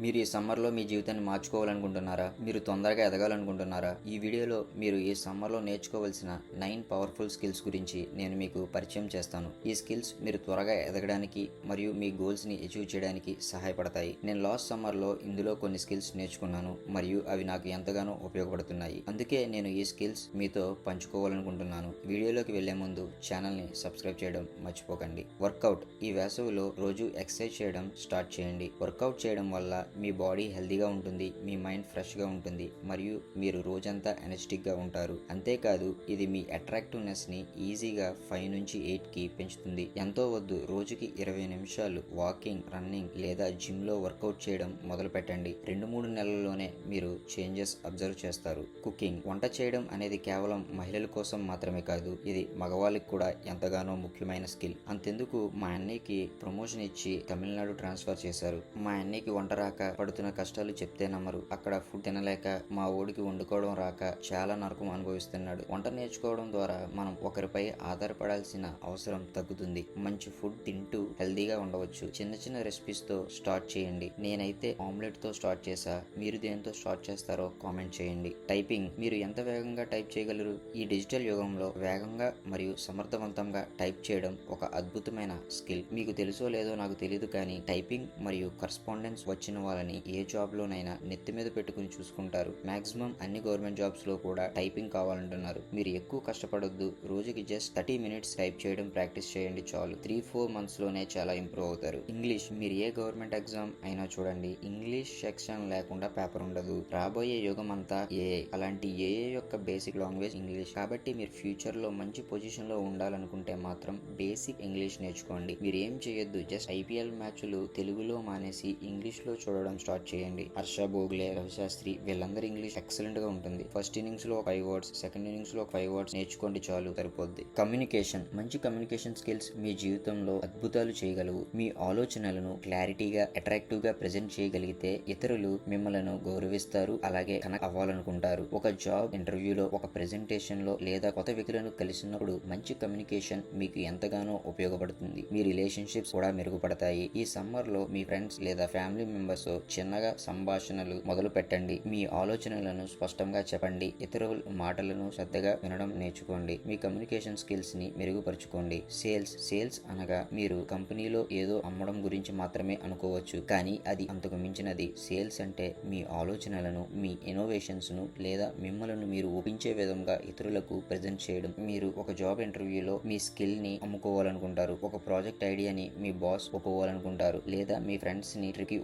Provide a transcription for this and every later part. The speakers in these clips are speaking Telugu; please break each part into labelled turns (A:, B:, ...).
A: మీరు ఈ సమ్మర్లో మీ జీవితాన్ని మార్చుకోవాలనుకుంటున్నారా? మీరు తొందరగా ఎదగాలనుకుంటున్నారా? ఈ వీడియోలో మీరు ఈ సమ్మర్లో నేర్చుకోవాల్సిన నైన్ పవర్ఫుల్ స్కిల్స్ గురించి నేను మీకు పరిచయం చేస్తాను. ఈ స్కిల్స్ మీరు త్వరగా ఎదగడానికి మరియు మీ గోల్స్ని అచీవ్ చేయడానికి సహాయపడతాయి. నేను లాస్ట్ సమ్మర్లో ఇందులో కొన్ని స్కిల్స్ నేర్చుకున్నాను మరియు అవి నాకు ఎంతగానో ఉపయోగపడుతున్నాయి. అందుకే నేను ఈ స్కిల్స్ మీతో పంచుకోవాలనుకుంటున్నాను. వీడియోలోకి వెళ్ళే ముందు ఛానల్ని సబ్స్క్రైబ్ చేయడం మర్చిపోకండి. వర్కౌట్ ఈ వేసవిలో రోజు ఎక్సర్సైజ్ చేయడం స్టార్ట్ చేయండి. వర్కౌట్ చేయడం వల్ల మీ బాడీ హెల్దీగా ఉంటుంది మీ మైండ్ ఫ్రెష్గా ఉంటుంది మరియు మీరు రోజంతా ఎనర్జెటిక్గా ఉంటారు. అంతేకాదు ఇది మీ అట్రాక్టివ్నెస్ని ఈజీగా ఫైవ్ నుంచి ఎయిట్కి పెంచుతుంది. ఎంతో వద్దు రోజుకి ఇరవై నిమిషాలు వాకింగ్ రన్నింగ్ లేదా జిమ్లో వర్కౌట్ చేయడం మొదలు పెట్టండి రెండు మూడు నెలల్లోనే మీరు చేంజెస్ అబ్జర్వ్ చేస్తారు. కుకింగ్ వంట చేయడం అనేది కేవలం మహిళల కోసం మాత్రమే కాదు ఇది మగవాళ్ళకి కూడా ఎంతగానో ముఖ్యమైన స్కిల్. అంతెందుకు మా అన్నయ్యకి ప్రమోషన్ ఇచ్చి తమిళనాడు ట్రాన్స్ఫర్ చేశారు. మా అన్నయ్యకి వంట రాక పడుతున్న కష్టాలు చెప్తే నమ్మరు. అక్కడ ఫుడ్ తినలేక మా ఊడికి వండుకోవడం రాక చాలా నరకం అనుభవిస్తున్నాడు. వంట నేర్చుకోవడం ద్వారా మనం ఒకరిపై ఆధారపడాల్సిన అవసరం తగ్గుతుంది. మంచి ఫుడ్ తింటూ హెల్దీగా ఉండవచ్చు. చిన్న చిన్న రెసిపీస్తో స్టార్ట్ చేయండి. నేనైతే ఆమ్లెట్తో స్టార్ట్ చేసా. మీరు దేంతో స్టార్ట్ చేస్తారో కామెంట్ చేయండి. టైపింగ్. మీరు ఎంత వేగంగా టైప్ చేయగలరు? ఈ డిజిటల్ యుగంలో వేగంగా మరియు సమర్థవంతంగా టైప్ చేయడం ఒక అద్భుతమైన స్కిల్. మీకు తెలుసో లేదో నాకు తెలియదు కానీ టైపింగ్ మరియు కరస్పాండెన్స్ వచ్చిన వాళ్ళని ఏ జాబ్లోనైనా నెత్తి మీద పెట్టుకుని చూసుకుంటారు. మాక్సిమం అన్ని గవర్నమెంట్ జాబ్స్లో కూడా టైపింగ్ కావాలంటున్నారు. మీరు ఎక్కువ కష్టపడొద్దు. రోజుకి జస్ట్ థర్టీ మినిట్స్ టైప్ చేయడం ప్రాక్టీస్ చేయండి చాలు. త్రీ ఫోర్ మంత్స్లోనే చాలా ఇంప్రూవ్ అవుతారు. ఇంగ్లీష్ మీరు ఏ గవర్నమెంట్ ఎగ్జామ్ అయినా చూడండి ఇంగ్లీష్ సెక్షన్ లేకుండా పేపర్ ఉండదు. రాబోయే యుగం అంతా ఏ అలాంటి ఏ యొక్క బేసిక్ లాంగ్వేజ్ ఇంగ్లీష్. కాబట్టి మీరు ఫ్యూచర్లో మంచి పొజిషన్లో ఉండాలనుకుంటే మాత్రం బేసిక్ ఇంగ్లీష్ నేర్చుకోండి. మీరు ఏం చేయొద్దు జస్ట్ ఐపీఎల్ మ్యాచ్లు తెలుగులో మానేసి ఇంగ్లీష్లో చూడండి చూడడం స్టార్ట్ చేయండి. హర్ష బోగ్లే రవిశాస్త్రి వీళ్ళందరూ ఇంగ్లీష్ ఎక్సలెంట్గా ఉంటుంది. ఫస్ట్ ఇన్నింగ్స్లో ఫైవ్ వర్డ్స్ సెకండ్ ఇన్నింగ్స్లో ఫైవ్ వర్డ్స్ నేర్చుకోండి చాలు సరిపోద్ది. కమ్యూనికేషన్ మంచి కమ్యూనికేషన్ స్కిల్స్ మీ జీవితంలో అద్భుతాలు చేయగలవు. మీ ఆలోచనలను క్లారిటీగా అట్రాక్టివ్గా ప్రజెంట్ చేయగలిగితే ఇతరులు మిమ్మల్ని గౌరవిస్తారు అలాగే కనెక్ట్ అవ్వాలనుకుంటారు. ఒక జాబ్ ఇంటర్వ్యూలో ఒక ప్రెజెంటేషన్లో లేదా కొత్త వ్యక్తులను కలిసినప్పుడు మంచి కమ్యూనికేషన్ మీకు ఎంతగానో ఉపయోగపడుతుంది. మీ రిలేషన్షిప్స్ కూడా మెరుగుపడతాయి. ఈ సమ్మర్లో మీ ఫ్రెండ్స్ లేదా ఫ్యామిలీ మెంబర్స్ తో చిన్నగా సంభాషణలు మొదలు పెట్టండి. మీ ఆలోచనలను స్పష్టంగా చెప్పండి. ఇతరుల మాటలను శ్రద్ధగా వినడం నేర్చుకోండి. మీ కమ్యూనికేషన్ స్కిల్స్ని మెరుగుపరుచుకోండి. సేల్స్ సేల్స్ అనగా మీరు కంపెనీలో ఏదో అమ్మడం గురించి మాత్రమే అనుకోవచ్చు. కానీ అది అంతకు మించినది. సేల్స్ అంటే మీ ఆలోచనలను మీ ఇన్నోవేషన్స్ను లేదా మిమ్మల్ని మీరు ఒప్పించే విధంగా ఇతరులకు ప్రజెంట్ చేయడం. మీరు ఒక జాబ్ ఇంటర్వ్యూలో మీ స్కిల్ని అమ్ముకోవాలనుకుంటారు. ఒక ప్రాజెక్ట్ ఐడియాని మీ బాస్ ఒప్పుకోవాలనుకుంటారు. లేదా మీ ఫ్రెండ్స్ని ట్రిక్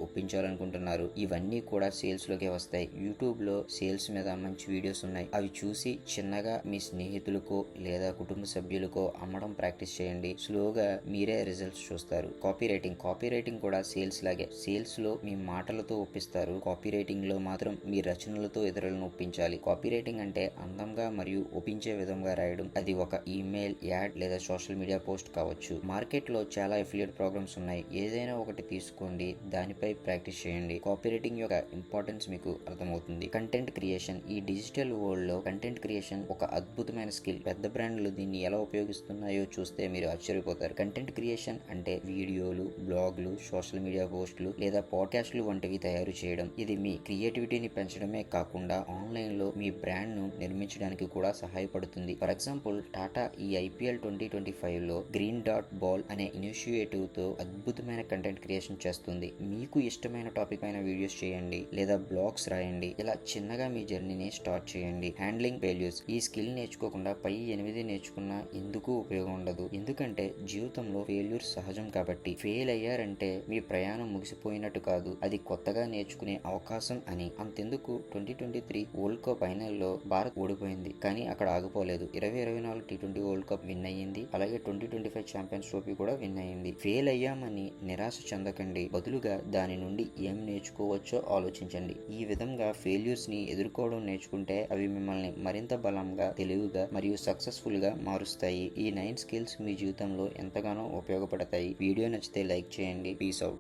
A: ఒప్పించాలనుకుంటున్నారు ఇవన్నీ కూడా సేల్స్లోకే వస్తాయి. యూట్యూబ్లో సేల్స్ మీద మంచి వీడియోస్ ఉన్నాయి. అవి చూసి చిన్నగా మీ స్నేహితులకో లేదా కుటుంబ సభ్యులకో అమ్మడం ప్రాక్టీస్ చేయండి. స్లోగా మీరే రిజల్ట్స్ చూస్తారు. Copy writing. కాపీ రైటింగ్ కూడా సేల్స్ లాగే. సేల్స్లో మీ మాటలతో ఒప్పిస్తారు. కాపీ రైటింగ్లో మాత్రం మీ రచనలతో ఇతరులను ఒప్పించాలి. కాపీ రైటింగ్ అంటే అందంగా మరియు ఒప్పించే విధంగా రాయడం. అది ఒక ఈమెయిల్ యాడ్ లేదా సోషల్ మీడియా పోస్ట్ కావచ్చు. మార్కెట్లో చాలా ఎఫిలియట్ ప్రోగ్రామ్స్ ఉన్నాయి. ఏదైనా ఒకటి తీసుకోండి. దానిపై ప్రాక్టీస్ చేయండి. కాపీరైటింగ్ యొక్క ఇంపార్టెన్స్ మీకు అర్థమవుతుంది. కంటెంట్ క్రియేషన్ ఈ డిజిటల్ వరల్డ్లో కంటెంట్ క్రియేషన్ ఒక అద్భుతమైన స్కిల్ పెద్ద బ్రాండ్లు దీన్ని ఎలా ఉపయోగిస్తున్నాయో చూస్తే మీరు ఆశ్చర్యపోతారు. కంటెంట్ క్రియేషన్ అంటే వీడియోలు బ్లాగ్లు సోషల్ మీడియా పోస్టులు లేదా పాడ్కాస్ట్లు వంటివి తయారు చేయడం. ఇది మీ క్రియేటివిటీని పెంచడమే కాకుండా ఆన్లైన్లో మీ బ్రాండ్ను నిర్మించడానికి కూడా సహాయపడుతుంది. ఫర్ ఎగ్జాంపుల్ టాటా ఈ ఐపీఎల్ ట్వంటీ ట్వంటీ ఫైవ్లో గ్రీన్ డాట్ బాల్ అనే ఇనిషియేటివ్తో అద్భుతమైన కంటెంట్ క్రియేషన్ చేస్తుంది. మీకు ఇష్టమైన టాపిక్ పైన వీడియోస్ చేయండి లేదా బ్లాగ్స్ రాయండి. ఇలా చిన్నగా మీ జర్నీని స్టార్ట్ చేయండి. హ్యాండ్లింగ్ ఫెయిల్యూర్స్ ఈ స్కిల్ నేర్చుకోకుండా పై ఎనిమిది నేర్చుకున్నా ఎందుకు ఉపయోగం ఉండదు? ఎందుకంటే జీవితంలో ఫెయిల్యూర్ సహజం కాబట్టి. ఫెయిల్ అయ్యారంటే మీ ప్రయాణం ముగిసిపోయినట్టు కాదు. అది కొత్తగా నేర్చుకునే అవకాశం అని. అంతెందుకు? Twenty twenty three world cup ఫైనల్లో భారత్ ఓడిపోయింది. కానీ అక్కడ ఆగిపోలేదు. ఇరవై ఇరవై నాలుగు T twenty world cup win అయ్యింది. అలాగే twenty twenty five champions trophy కూడా విన్ అయ్యింది. ఫెయిల్ అయ్యామని నిరాశ చెందకండి. బదులుగా దాని నుండి ఏం నేర్చుకోవచ్చో ఆలోచించండి. ఈ విధంగా ఫెయిల్యూర్స్ని ఎదుర్కోవడం నేర్చుకుంటే అవి మిమ్మల్ని మరింత బలంగా తెలివిగా మరియు సక్సెస్ఫుల్గా మారుస్తాయి. ఈ నైన్ స్కిల్స్ మీ జీవితంలో ఎంతగానో ఉపయోగపడతాయి. వీడియో నచ్చితే లైక్ చేయండి. Peace out